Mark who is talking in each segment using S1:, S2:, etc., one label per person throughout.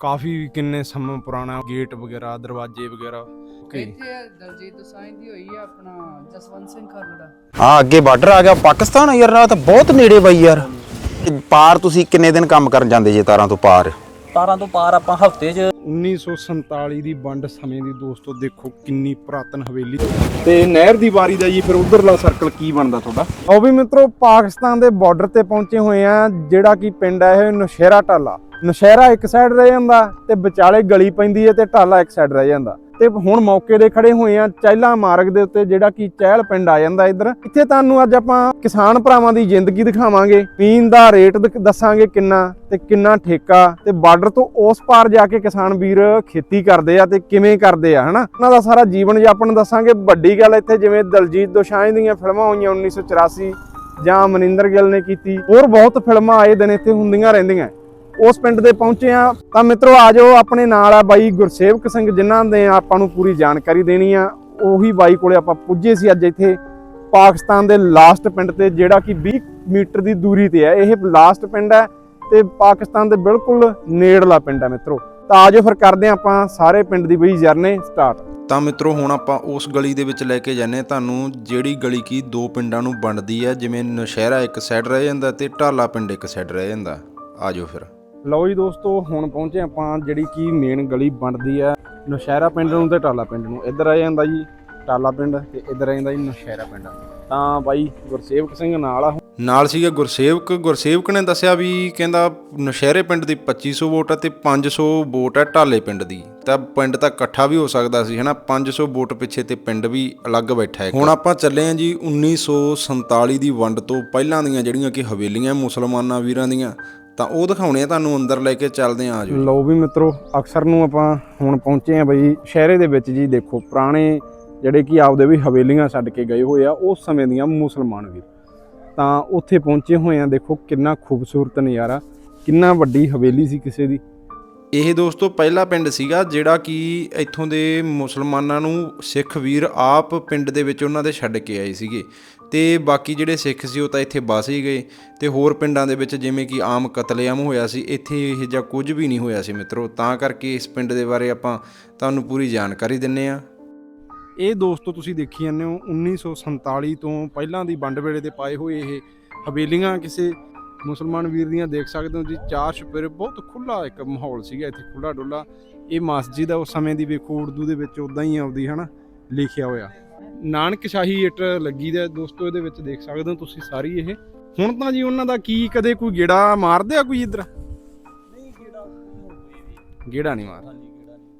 S1: ਕਾਫੀ ਕਿੰਨੇ ਸਮਾਂ ਪੁਰਾਣਾ ਗੇਟ ਵਗੈਰਾ ਦਰਵਾਜ਼ੇ ਵਗੈਰਾ? ਓਕੇ
S2: ਇੱਥੇ ਦਲਜੀਤ ਦੋਸਾਂਝ ਦੀ ਹੋਈ ਆ ਆਪਣਾ ਜਸਵੰਤ ਸਿੰਘ ਖਾਲੜਾ
S3: ਆ ਅੱਗੇ ਬਾਰਡਰ ਆ ਗਿਆ। ਪਾਕਿਸਤਾਨ ਯਾਰ ਤਾਂ ਬਹੁਤ ਨੇੜੇ ਬਾਈ ਯਾਰ। ਪਾਰ ਤੁਸੀਂ ਕਿੰਨੇ ਦਿਨ ਕੰਮ ਕਰਨ ਜਾਂਦੇ ਜੇ ਤਾਰਾਂ ਤੋਂ ਪਾਰ?
S4: ਤਾਰਾਂ ਤੋਂ ਪਾਰ ਆਪਾਂ ਹਫ਼ਤੇ 'ਚ
S1: 1947 ਦੀ ਵੰਡ ਸਮੇਂ ਦੀ ਦੋਸਤੋ ਦੇਖੋ ਕਿੰਨੀ ਪੁਰਾਤਨ ਹਵੇਲੀ। ਤੇ ਨਹਿਰ ਦੀ ਵਾਰੀ ਦਾ ਜੀ ਫਿਰ ਉਧਰਲਾ ਸਰਕਲ ਕੀ ਬਣਦਾ ਤੁਹਾਡਾ? ਉਹ ਵੀ ਮਿੱਤਰੋ, ਪਾਕਿਸਤਾਨ ਦੇ ਬਾਰਡਰ ਤੇ ਪਹੁੰਚੇ ਹੋਏ ਆ, ਜਿਹੜਾ ਕਿ ਪਿੰਡ ਹੈ ਇਹ ਨੌਸ਼ਹਿਰਾ ਟਾਲਾ। ਨੌਸ਼ਹਿਰਾ ਇੱਕ ਸਾਈਡ ਰਹਿ ਜਾਂਦਾ ਤੇ ਵਿਚਾਲੇ ਗਲੀ ਪੈਂਦੀ ਹੈ ਤੇ ਟਾਲਾ ਇੱਕ ਸਾਈਡ ਰਹਿ ਜਾਂਦਾ। ਤੇ ਹੁਣ ਮੌਕੇ ਦੇ ਖੜੇ ਹੋਏ ਆ ਚਹਿਲਾ ਮਾਰਗ ਦੇ ਉੱਤੇ, ਜਿਹੜਾ ਕਿ ਚਹਿਲ ਪਿੰਡ ਆ ਜਾਂਦਾ ਇੱਧਰ। ਇੱਥੇ ਤੁਹਾਨੂੰ ਅੱਜ ਆਪਾਂ ਕਿਸਾਨ ਭਰਾਵਾਂ ਦੀ ਜ਼ਿੰਦਗੀ ਦਿਖਾਵਾਂਗੇ ਪੀਣ ਦਾ ਰੇਟ ਦੱਸਾਂਗੇ ਕਿੰਨਾ ਤੇ ਕਿੰਨਾ ਠੇਕਾ ਤੇ ਬਾਰਡਰ ਤੋਂ ਉਸ ਪਾਰ ਜਾ ਕੇ ਕਿਸਾਨ ਵੀਰ ਖੇਤੀ ਕਰਦੇ ਆ ਤੇ ਕਿਵੇਂ ਕਰਦੇ ਆ, ਹਨਾ? ਉਹਨਾਂ ਦਾ ਸਾਰਾ ਜੀਵਨ ਜਾਪਨ ਦੱਸਾਂਗੇ। ਵੱਡੀ ਗੱਲ ਇੱਥੇ ਜਿਵੇਂ ਦਲਜੀਤ ਦੋਸਾਂਝ ਦੀਆਂ ਫਿਲਮਾਂ ਹੋਈਆਂ 1984 ਜਾਂ ਮਨਿੰਦਰ ਗਿੱਲ ਨੇ ਕੀਤੀ, ਹੋਰ ਬਹੁਤ ਫਿਲਮਾਂ ਆਏ ਦਿਨ ਇੱਥੇ ਹੁੰਦੀਆਂ ਰਹਿੰਦੀਆਂ। ਉਸ ਪਿੰਡ ਦੇ ਪਹੁੰਚੇ ਆ ਤਾਂ ਮਿੱਤਰੋ, ਆ ਜਾਓ ਆਪਣੇ ਨਾਲ ਆ ਬਾਈ ਗੁਰਸੇਵਕ ਸਿੰਘ, ਜਿਨ੍ਹਾਂ ਨੇ ਆਪਾਂ ਨੂੰ ਪੂਰੀ ਜਾਣਕਾਰੀ ਦੇਣੀ ਆ। ਉਹੀ ਬਾਈ ਕੋਲੇ ਆਪਾਂ ਪੁੱਜੇ ਸੀ ਅੱਜ ਇੱਥੇ ਪਾਕਿਸਤਾਨ ਦੇ ਲਾਸਟ ਪਿੰਡ ਤੇ, ਜਿਹੜਾ ਕਿ 20 ਮੀਟਰ ਦੀ ਦੂਰੀ ਤੇ ਹੈ ਇਹ ਲਾਸਟ ਪਿੰਡ ਹੈ ਤੇ ਪਾਕਿਸਤਾਨ ਦੇ ਬਿਲਕੁਲ ਨੇੜਲਾ ਪਿੰਡ ਹੈ ਮਿੱਤਰੋ। ਤਾਂ ਆਜੋ ਫਿਰ ਕਰਦੇ ਹਾਂ ਆਪਾਂ ਸਾਰੇ ਪਿੰਡ ਦੀ ਬਈ ਜਰਨੇ ਸਟਾਰਟ।
S5: ਤਾਂ ਮਿੱਤਰੋ, ਹੁਣ ਆਪਾਂ ਉਸ ਗਲੀ ਦੇ ਵਿੱਚ ਲੈ ਕੇ ਜਾਂਦੇ ਹਾਂ। ਤੁਹਾਨੂੰ ਜਿਹੜੀ ਗਲੀ ਕੀ ਦੋ ਪਿੰਡਾਂ ਨੂੰ ਵੰਡਦੀ ਹੈ ਜਿਵੇਂ ਨੌਸ਼ਹਿਰਾ ਇੱਕ ਸਾਈਡ ਰਹਿ ਜਾਂਦਾ ਤੇ ਢਾਲਾ ਪਿੰਡ ਇੱਕ ਸਾਈਡ ਰਹਿ ਜਾਂਦਾ। ਆਜੋ ਫਿਰ।
S1: ਲਓ ਜੀ ਦੋਸਤੋ, ਹੁਣ ਪਹੁੰਚੇ ਆਪਾਂ ਜਿਹੜੀ ਕੀ ਮੇਨ ਗਲੀ ਬਣਦੀ ਹੈ ਨੌਸ਼ਹਿਰਾ ਪਿੰਡ ਨੂੰ ਤੇ ਟਾਲਾ ਪਿੰਡ ਨੂੰ। ਇੱਧਰ ਆ ਜਾਂਦਾ ਜੀ ਟਾਲਾ ਪਿੰਡ ਤੇ ਇੱਧਰ ਆ ਜਾਂਦਾ ਜੀ ਨੌਸ਼ਹਿਰਾ ਪਿੰਡ। ਤਾਂ ਬਾਈ ਗੁਰਸੇਵਕ ਸਿੰਘ ਨਾਲ ਆ।
S5: ਨਾਲ ਸੀਗਾ ਗੁਰਸੇਵਕ। ਗੁਰਸੇਵਕ ਨੇ ਦੱਸਿਆ ਵੀ ਕਹਿੰਦਾ ਨੌਸ਼ਹਿਰੇ ਪਿੰਡ ਦੀ 2500 ਵੋਟ ਹੈ ਤੇ 500 ਵੋਟ ਹੈ ਢਾਲੇ ਪਿੰਡ ਦੀ। ਤਾਂ ਪਿੰਡ ਤਾਂ ਇਕੱਠਾ ਵੀ ਹੋ ਸਕਦਾ ਸੀ, ਹਨਾ? 500 ਵੋਟ ਪਿੱਛੇ ਤੇ ਪਿੰਡ ਵੀ ਅਲੱਗ ਬੈਠਾ ਹੈ ਹੁਣ ਆਪਾਂ ਚੱਲੇ ਹਾਂ ਜੀ 1947 ਦੀ ਵੰਡ ਤੋਂ ਪਹਿਲਾਂ ਦੀਆਂ ਜਿਹੜੀਆਂ ਕਿ ਹਵੇਲੀਆਂ ਮੁਸਲਮਾਨਾਂ ਵੀਰਾਂ ਦੀਆਂ ਤਾਂ ਉਹ ਦਿਖਾਉਣੇ ਆ ਤੁਹਾਨੂੰ ਅੰਦਰ ਲੈ ਕੇ ਚੱਲਦੇ ਆ ਆਜੋ
S1: ਲਓ ਵੀ ਮਿੱਤਰੋ ਅਕਸਰ ਨੂੰ ਆਪਾਂ ਹੁਣ ਪਹੁੰਚੇ ਆ ਬਈ ਸ਼ਹਿਰੇ ਦੇ ਵਿੱਚ ਜੀ ਦੇਖੋ ਪੁਰਾਣੇ ਜਿਹੜੇ ਕਿ ਆਪਦੇ ਵੀ ਹਵੇਲੀਆਂ ਛੱਡ ਕੇ ਗਏ ਹੋਏ ਆ ਉਸ ਸਮੇਂ ਦੀਆਂ ਮੁਸਲਮਾਨ ਵੀਰ। ਤਾਂ ਉੱਥੇ ਪਹੁੰਚੇ ਹੋਏ ਆ ਦੇਖੋ ਕਿੰਨਾ ਖੂਬਸੂਰਤ ਨਜ਼ਾਰਾ ਕਿੰਨਾ ਵੱਡੀ ਹਵੇਲੀ ਸੀ ਕਿਸੇ ਦੀ।
S5: ਇਹ ਦੋਸਤੋ ਪਹਿਲਾ ਪਿੰਡ ਸੀਗਾ ਜਿਹੜਾ ਕਿ ਇੱਥੋਂ ਦੇ ਮੁਸਲਮਾਨਾਂ ਨੂੰ ਸਿੱਖ ਵੀਰ ਆਪ ਪਿੰਡ ਦੇ ਵਿੱਚ ਉਹਨਾਂ ਦੇ ਛੱਡ ਕੇ ਆਏ ਸੀਗੇ। ਤੇ ਬਾਕੀ ਜਿਹੜੇ ਸਿੱਖ ਸੀ ਉਹ ਤਾਂ ਇੱਥੇ ਬਸ ਹੀ ਗਏ। ਤੇ ਹੋਰ ਪਿੰਡਾਂ ਦੇ ਵਿੱਚ ਜਿਵੇਂ ਕਿ ਆਮ ਕਤਲੇਆਮ ਹੋਇਆ ਸੀ, ਇੱਥੇ ਇਹ ਜਿਹਾ ਕੁਝ ਵੀ ਨਹੀਂ ਹੋਇਆ ਸੀ ਮਿੱਤਰੋ। ਤਾਂ ਕਰਕੇ ਇਸ ਪਿੰਡ ਦੇ ਬਾਰੇ ਆਪਾਂ ਤੁਹਾਨੂੰ ਪੂਰੀ ਜਾਣਕਾਰੀ ਦਿੰਨੇ ਆ।
S1: ਇਹ ਦੋਸਤੋ, ਤੁਸੀਂ ਦੇਖੀ ਜਾਂਦੇ ਹੋ 1947 ਤੋਂ ਪਹਿਲਾਂ ਦੀ ਵੰਡ ਵੇਲੇ ਤੇ ਪਾਏ ਹੋਏ ਇਹ ਹਵੇਲੀਆਂ। ਕਿਸੇ ਮੁਸਲਮਾਨ ਵੀਰ ਦੀਆਂ ਦੇਖ ਸਕਦੇ ਹੋ ਜੀ, ਚਾਰ ਛਪੇਰੇ ਬਹੁਤ ਖੁੱਲਾ ਇੱਕ ਮਾਹੌਲ ਸੀਗਾ ਇੱਥੇ ਖੁੱਲਾ ਡੁੱਲਾ। ਇਹ ਮਸਜਿਦ ਆ, ਉਸ ਸਮੇਂ ਦੀ ਵੇਖੋ, ਉਰਦੂ ਦੇ ਵਿੱਚ ਉਦਾਂ ਹੀ ਆਉਂਦੀ ਹਨਾ, ਲਿਖਿਆ ਹੋਇਆ। ਨਾਨਕ ਸ਼ਾਹੀ ਇੱਟ ਲੱਗੀ ਦਾ ਦੋਸਤੋ ਇਹਦੇ ਵਿੱਚ ਦੇਖ ਸਕਦੇ ਹੋ ਤੁਸੀਂ ਸਾਰੀ ਇਹ। ਹੁਣ ਤਾਂ ਜੀ ਉਹਨਾਂ ਦਾ ਕੀ ਕਦੇ ਕੋਈ ਗੇੜਾ ਮਾਰਦੇ ਆ ਕੋਈ ਇੱਧਰ?
S4: ਨਹੀਂ ਕਿਹੜਾ
S1: ਗੇੜਾ ਨਹੀਂ ਮਾਰ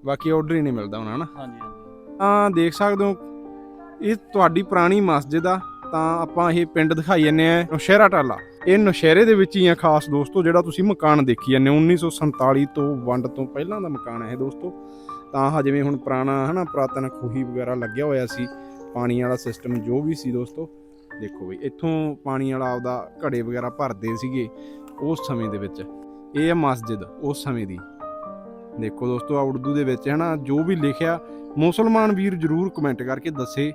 S1: ਬਾਕੀ ਆਰਡਰ ਹੀ ਨਹੀਂ ਮਿਲਦਾ ਹੁਣ ਹਨਾ?
S4: ਹਾਂਜੀ
S1: ਤਾਂ ਦੇਖ ਸਕਦੇ ਹੋ ਇਹ ਤੁਹਾਡੀ ਪੁਰਾਣੀ ਮਸਜਿਦ ਆ ਤਾਂ ਆਪਾਂ ਇਹ ਪਿੰਡ ਦਿਖਾਈ ਜਾਂਦੇ ਆ ਨੌਸ਼ਹਿਰਾ ਟਾਲਾ। ਇਹ ਨੌਸ਼ਹਿਰੇ ਦੇ ਵਿੱਚ ਹੀ ਆ ਖਾਸ ਦੋਸਤੋ ਜਿਹੜਾ ਤੁਸੀਂ ਮਕਾਨ ਦੇਖੀ ਜਾਂਦੇ ਹੋ 1947 ਤੋਂ ਵੰਡ ਤੋਂ ਪਹਿਲਾਂ ਦਾ ਮਕਾਨ ਹੈ ਇਹ ਦੋਸਤੋ। ਤਾਂ ਜਿਵੇਂ ਹੁਣ ਪੁਰਾਣਾ ਹਨਾ ਪੁਰਾਤਨ ਖੂਹੀ ਵਗੈਰਾ ਲੱਗਿਆ ਹੋਇਆ ਸੀ ਪਾਣੀ ਵਾਲਾ ਸਿਸਟਮ ਜੋ ਵੀ ਸੀ ਦੋਸਤੋ, ਦੇਖੋ ਬਈ, ਇੱਥੋਂ ਪਾਣੀ ਵਾਲਾ ਆਪਦਾ ਘੜੇ ਵਗੈਰਾ ਭਰਦੇ ਸੀਗੇ ਉਸ ਸਮੇਂ ਦੇ ਵਿੱਚ। ਇਹ ਹੈ ਮਸਜਿਦ, ਉਸ ਸਮੇਂ ਦੀ। ਦੇਖੋ ਦੋਸਤੋ, ਆ ਉਰਦੂ ਦੇ ਵਿੱਚ ਹਨਾ, ਜੋ ਵੀ ਲਿਖਿਆ, ਮੁਸਲਮਾਨ ਵੀਰ ਜਰੂਰ ਕਮੈਂਟ ਕਰਕੇ ਦੱਸੇ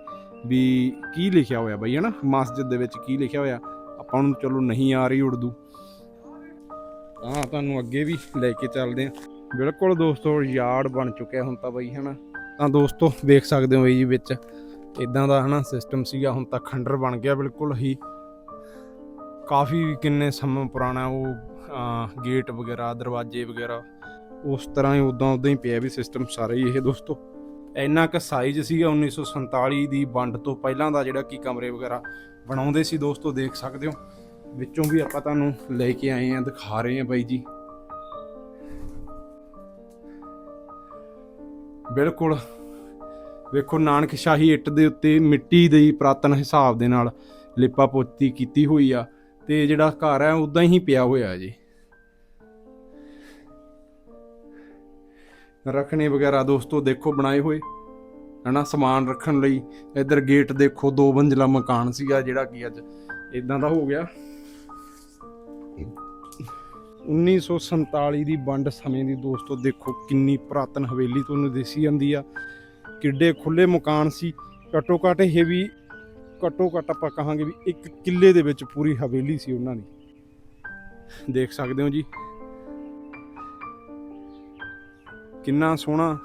S1: ਵੀ ਕੀ ਲਿਖਿਆ ਹੋਇਆ ਬਈ, ਹਨਾ? ਮਸਜਿਦ ਦੇ ਵਿੱਚ ਕੀ ਲਿਖਿਆ ਹੋਇਆ? ਆਪਾਂ ਨੂੰ ਚਲੋ ਨਹੀਂ ਆ ਰਹੀ ਉਰਦੂ। ਤਾਂ ਤੁਹਾਨੂੰ ਅੱਗੇ ਵੀ ਲੈ ਕੇ ਚੱਲਦੇ ਆ ਬਿਲਕੁਲ ਦੋਸਤੋ ਯਾਰਡ ਬਣ ਚੁੱਕਿਆ ਹੁਣ ਤਾਂ ਬਈ, ਹਨਾ? ਤਾਂ ਦੋਸਤੋ, ਦੇਖ ਸਕਦੇ ਹੋ ਬਈ ਜੀ ਵਿੱਚ। ਇਦਾਂ ਦਾ ਹਨਾ ਸਿਸਟਮ ਸੀਗਾ, ਹੁਣ ਤਾਂ ਖੰਡਰ ਬਣ ਗਿਆ ਬਿਲਕੁਲ ਹੀ। ਕਾਫੀ ਕਿੰਨੇ ਸਮਾਂ ਪੁਰਾਣਾ ਉਹ ਗੇਟ ਵਗੈਰਾ, ਦਰਵਾਜ਼ੇ ਵਗੈਰਾ, ਉਸ ਤਰ੍ਹਾਂ ਹੀ ਉਦਾਂ ਉਦਾਂ ਹੀ ਪਿਆ ਵੀ ਸਿਸਟਮ ਸਾਰਾ ਹੀ ਇਹ ਦੋਸਤੋ। ਇੰਨਾ ਕੁ ਸਾਈਜ਼ ਸੀਗਾ 1947 ਦੀ ਵੰਡ ਤੋਂ ਪਹਿਲਾਂ ਦਾ ਜਿਹੜਾ ਕੀ ਕਮਰੇ ਵਗੈਰਾ ਬਣਾਉਂਦੇ ਸੀ ਦੋਸਤੋ, ਦੇਖ ਸਕਦੇ ਹੋ। ਵਿੱਚੋਂ ਵੀ ਆਪਾਂ ਤੁਹਾਨੂੰ ਲੈ ਕੇ ਆਏ ਆ ਦਿਖਾ ਰਹੇ ਆ ਬਾਈ ਜੀ। ਬਿਲਕੁਲ ਵੇਖੋ, ਨਾਨਕ ਸ਼ਾਹੀ ਇੱਟ ਦੇ ਉੱਤੇ ਮਿੱਟੀ ਦੇ ਪੁਰਾਤਨ ਹਿਸਾਬ ਦੇ ਨਾਲ ਲਿਪਾ ਪੋਤੀ ਕੀਤੀ ਹੋਈ ਆ ਤੇ ਜਿਹੜਾ ਘਰ ਹੈ ਉਦਾਂ ਹੀ ਪਿਆ ਹੋਇਆ ਜੀ। ਰੱਖਣੇ ਵਗੈਰਾ ਦੋਸਤੋ, ਦੇਖੋ, ਬਣਾਏ ਹੋਏ। ਹਨਾ, ਸਮਾਨ ਰੱਖਣ ਲਈ ਇੱਧਰ ਗੇਟ ਦੇਖੋ, ਦੋ ਮੰਜ਼ਿਲਾ ਮਕਾਨ ਸੀਗਾ, ਜਿਹੜਾ ਕਿ ਅੱਜ ਇਦਾਂ ਦਾ ਹੋ ਗਿਆ। 1947 ਦੀ ਵੰਡ ਸਮੇਂ ਦੀ ਦੋਸਤੋ, ਦੇਖੋ, ਕਿੰਨੀ ਪੁਰਾਤਨ ਹਵੇਲੀ ਤੁਹਾਨੂੰ ਦਿਸੀ ਜਾਂਦੀ ਆ। ਕਿੱਡੇ ਖੁੱਲੇ ਮਕਾਨ ਸੀ। ਘੱਟੋ ਘੱਟ ਇਹ ਵੀ, ਘੱਟੋ ਘੱਟ ਆਪਾਂ ਕਹਾਂਗੇ ਵੀ ਇੱਕ ਕਿੱਲੇ ਦੇ ਵਿੱਚ ਪੂਰੀ ਹਵੇਲੀ ਸੀ ਉਹਨਾਂ ਦੀ। ਦੇਖ ਸਕਦੇ ਹੋ ਜੀ। ਕਿੰਨਾ ਸੋਹਣਾ